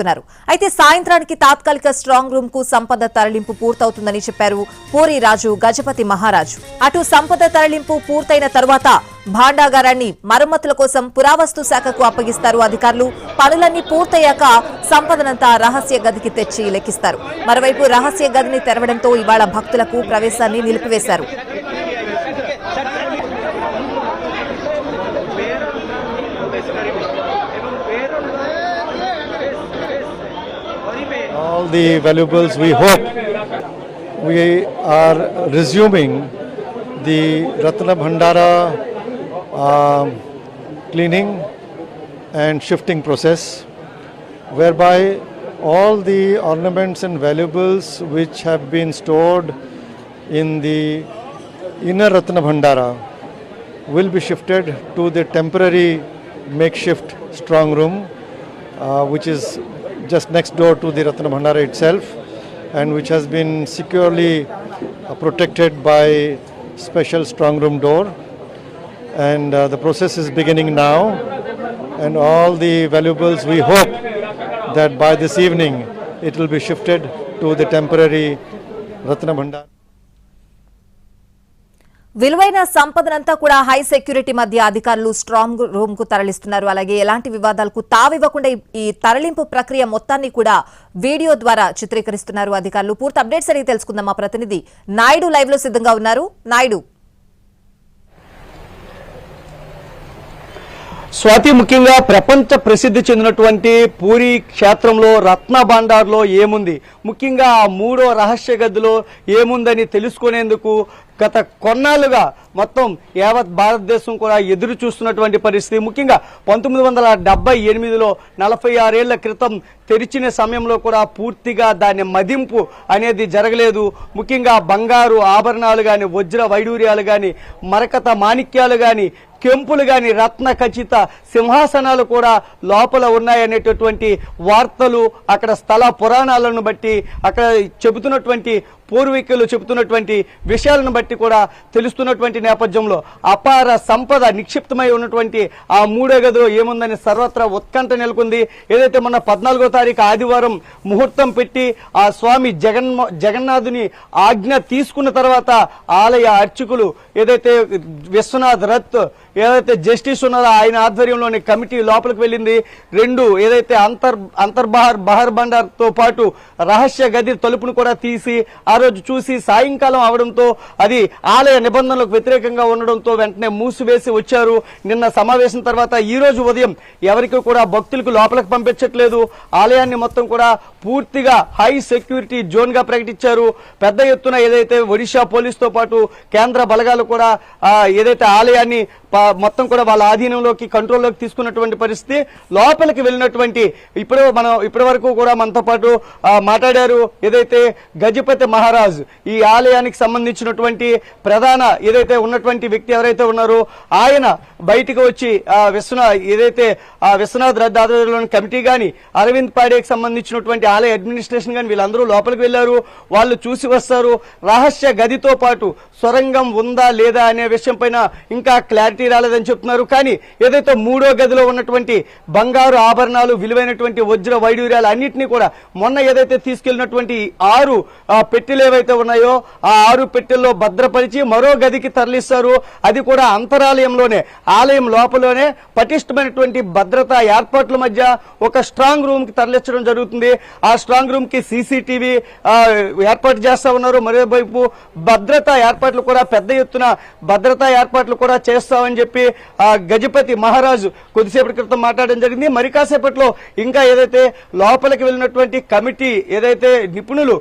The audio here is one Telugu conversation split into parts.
తరలిస్తున్నారు అయితే సాయంత్రానికి తాత్కాలిక స్ట్రాంగ్ రూమ్కు సంపద తరలింపు పూర్తవుతుందని చెప్పారు పూరి రాజు గజపతి మహారాజు. అటు సంపద తరలింపు పూర్తయిన తరువాత భాండాగారాన్ని మరమ్మతుల కోసం పురావస్తు శాఖకు అప్పగిస్తారు అధికారులు. పనులన్నీ పూర్తయ్యాక సంపదనంతా రహస్య గదికి తెచ్చి లెక్కిస్తారు. మరోవైపు రహస్య గదిని తెరవడంతో ఇవాళ భక్తులకు ప్రవేశాన్ని నిలిపివేశారు. All the valuables. We hope we are resuming the Ratna Bhandara um, cleaning and shifting process, whereby all the ornaments and valuables which have been stored in the inner Ratna Bhandara will be shifted to the temporary makeshift strong room, uh, which is just next door to the Ratna Bhandara itself, and which has been securely uh, protected by special strong room door. And uh, the process is beginning now, and all the valuables we hope that by this evening it will be shifted to the temporary Ratna Bhandara. విలువైన సంపదనంతా కూడా హై సెక్యూరిటీ మధ్య అధికారులు స్ట్రాంగ్ రూమ్కు తరలిస్తున్నారు. అలాగే ఎలాంటి వివాదాలకు తావివ్వకుండా ఈ- తరలింపు ప్రక్రియ మొత్తాన్ని కూడా వీడియో ద్వారా చిత్రీకరిస్తున్నారు అధికారులు. పూర్తి అప్డేట్స్ అడిగి తెలుసుకుందాం. మా ప్రతినిధి నాయుడు లైవ్లో సిద్ధంగా ఉన్నారు. నాయుడు. స్వాతి ముఖ్యంగా ప్రపంచ ప్రసిద్ధి చెందినటువంటి పూరి క్షేత్రంలో రత్న భాండార్లో ఏముంది? ముఖ్యంగా ఆ మూడో రహస్య గదిలో ఏముందని తెలుసుకునేందుకు గత కొన్నాళ్ళుగా మొత్తం యావత్ భారతదేశం కూడా ఎదురు చూస్తున్నటువంటి పరిస్థితి. ముఖ్యంగా పంతొమ్మిది వందల డెబ్బై ఎనిమిదిలో నలభై ఆరేళ్ళ క్రితం తెరిచిన సమయంలో కూడా పూర్తిగా దాని మదింపు అనేది జరగలేదు. ముఖ్యంగా బంగారు ఆభరణాలు కానీ వజ్ర వైడూర్యాలు కానీ మరకత మాణిక్యాలు కానీ కెంపులు గాని రత్న ఖచ్చిత సింహాసనాలు కూడా లోపల ఉన్నాయనేటటువంటి వార్తలు అక్కడ స్థల పురాణాలను బట్టి అక్కడ చెబుతున్నటువంటి పూర్వీకులు చెబుతున్నటువంటి విషయాలను బట్టి కూడా తెలుస్తున్నటువంటి నేపథ్యంలో అపార సంపద నిక్షిప్తమై ఉన్నటువంటి ఆ మూడో గదిలో ఏముందని సర్వత్రా ఉత్కంఠ నెలకొంది. ఏదైతే మొన్న పద్నాలుగో తారీఖు ఆదివారం ముహూర్తం పెట్టి ఆ స్వామి జగన్ జగన్నాథుని ఆజ్ఞ తీసుకున్న తర్వాత ఆలయ అర్చకులు ఏదైతే విశ్వనాథ్ రత్ ఏదైతే జస్టిస్ ఉన్నారో ఆయన ఆధ్వర్యంలోని కమిటీ లోపలికి వెళ్ళింది. రెండు ఏదైతే అంతర్ అంతర్బహార్ బహర్ బండార్తో పాటు రహస్య గది తలుపును కూడా తీసి ఆ రోజు చూసి సాయంకాలం అవడంతో అది ఆలయ నిబంధనలకు వ్యతిరేకంగా ఉండడంతో వెంటనే మూసివేసి వచ్చారు. నిన్న సమావేశం తర్వాత ఈ రోజు ఉదయం ఎవరికి కూడా భక్తులకు లోపలికి పంపించట్లేదు. ఆలయాన్ని మొత్తం కూడా పూర్తిగా హై సెక్యూరిటీ జోన్గా ప్రకటించారు. పెద్ద ఎత్తున ఏదైతే ఒడిశా పోలీస్తో పాటు కేంద్ర బలగాలు కూడా ఏదైతే ఆలయాన్ని మొత్తం కూడా వాళ్ళ ఆధీనంలోకి కంట్రోల్లోకి తీసుకున్నటువంటి పరిస్థితి లోపలికి వెళ్ళినటువంటి ఇప్పుడు మనం ఇప్పటి వరకు కూడా మనతో పాటు మాట్లాడారు. ఏదైతే గజపతి మహా మహారాజ్. ఈ ఆలయానికి సంబంధించినటువంటి ప్రధాన ఏదైతే ఉన్నటువంటి వ్యక్తి ఎవరైతే ఉన్నారో ఆయన బయటకు వచ్చి ఆ విశ్వనా ఏదైతే ఆ విశ్వనాథ్ రద్ద ఆధ్వర్యంలోని కమిటీ కానీ అరవింద్ పాడేకి సంబంధించినటువంటి ఆలయ అడ్మినిస్ట్రేషన్ కానీ వీళ్ళందరూ లోపలికి వెళ్ళారు వాళ్ళు చూసి వస్తారు. రహస్య గదితో పాటు సొరంగం ఉందా లేదా అనే విషయం పైన ఇంకా క్లారిటీ రాలేదని చెప్తున్నారు. కానీ ఏదైతే మూడో గదిలో ఉన్నటువంటి బంగారు ఆభరణాలు విలువైనటువంటి వజ్ర వైడూర్యాలు అన్నింటినీ కూడా మొన్న ఏదైతే తీసుకెళ్ళినటువంటి ఆరు ఆ, పెట్టెలు ఏవైతే ఉన్నాయో ఆ ఆరు పెట్టెల్లో భద్రపరిచి మరో గదికి తరలిస్తారు. అది కూడా అంతరాలయంలోనే ఆలయం లోపలనే పటిష్టమైనటువంటి భద్రతా ఏర్పాట్ల మధ్య ఒక స్ట్రాంగ్ రూమ్కి తరలించడం జరుగుతుంది. ఆ స్ట్రాంగ్ రూమ్కి సీసీటీవీ ఏర్పాటు చేస్తా ఉన్నారు. మరోవైపు భద్రతా ఏర్పాట్లు కూడా పెద్ద ఎత్తున భద్రతా ఏర్పాట్లు కూడా చేస్తామని చెప్పి ఆ గజపతి మహారాజు కొద్దిసేపటి క్రితం మాట్లాడడం జరిగింది. మరి కాసేపట్లో ఇంకా ఏదైతే లోపలికి వెళ్ళినటువంటి కమిటీ ఏదైతే నిపుణులు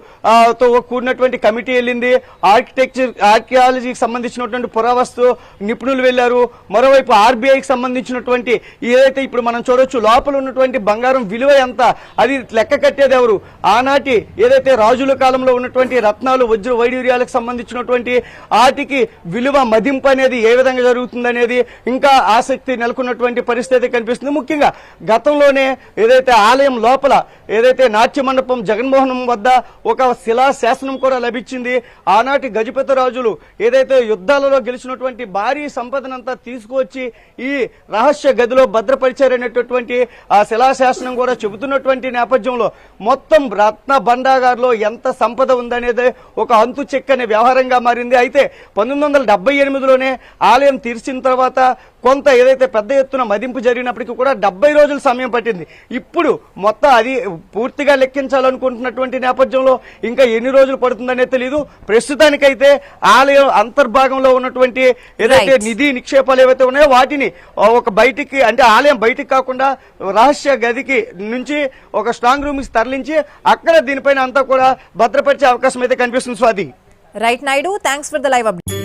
తో కూడినటువంటి కమిటీ వెళ్ళింది. ఆర్కిటెక్చర్ ఆర్కియాలజీకి సంబంధించినటువంటి పురావస్తు నిపుణులు వెళ్ళారు మరోవైపు ఆర్బీఐకి సంబంధించినటువంటి ఏదైతే ఇప్పుడు మనం చూడొచ్చు లోపల ఉన్నటువంటి బంగారం విలువ ఎంత అది లెక్క కట్టేది ఎవరు? ఆనాటి ఏదైతే రాజుల కాలంలో ఉన్నటువంటి రత్నాలు వజ్ర వైడూర్యాలకు సంబంధించినటువంటి వాటికి విలువ మదింపు అనేది ఏ విధంగా జరుగుతుంది అనేది ఇంకా ఆసక్తి నెలకొన్నటువంటి పరిస్థితి కనిపిస్తుంది. ముఖ్యంగా గతంలోనే ఏదైతే ఆలయం లోపల ఏదైతే నాట్య మండపం జగన్మోహన్ వద్ద ఒక శిలా శాసనం శాసనం కూడా లభించింది. ఆనాటి గజపతి రాజులు ఏదైతే యుద్ధాలలో గెలిచినటువంటి భారీ సంపదనంతా తీసుకువచ్చి ఈ రహస్య గదిలో భద్రపరిచారనేటటువంటి ఆ శిలాశాసనం కూడా చెబుతున్నటువంటి నేపథ్యంలో మొత్తం రత్న భండాగార్లో ఎంత సంపద ఉందనేది ఒక అంతు చెక్కని వ్యవహారంగా మారింది. అయితే పంతొమ్మిది వందల డెబ్బై ఎనిమిదిలోనే ఆలయం తీర్చిన తర్వాత కొంత ఏదైతే పెద్ద ఎత్తున మదింపు జరిగినప్పటికీ కూడా డెబ్బై రోజుల సమయం పట్టింది. ఇప్పుడు మొత్తం అది పూర్తిగా లెక్కించాలనుకుంటున్నటువంటి నేపథ్యంలో ఇంకా ఎన్ని రోజులు పడుతుందనే తెలియదు ప్రస్తుతానికైతే ఆలయం అంతర్భాగంలో ఉన్నటువంటి ఏదైతే. నిధి నిక్షేపాలు ఏవైతే ఉన్నాయో వాటిని ఒక బయటికి అంటే ఆలయం బయటికి కాకుండా రహస్య గదికి నుంచి ఒక స్ట్రాంగ్ రూమ్కి తరలించి అక్కడ దీనిపైన అంతా కూడా భద్రపరిచే అవకాశం అయితే కనిపిస్తుంది Swathi. Right Naidu thanks for the live update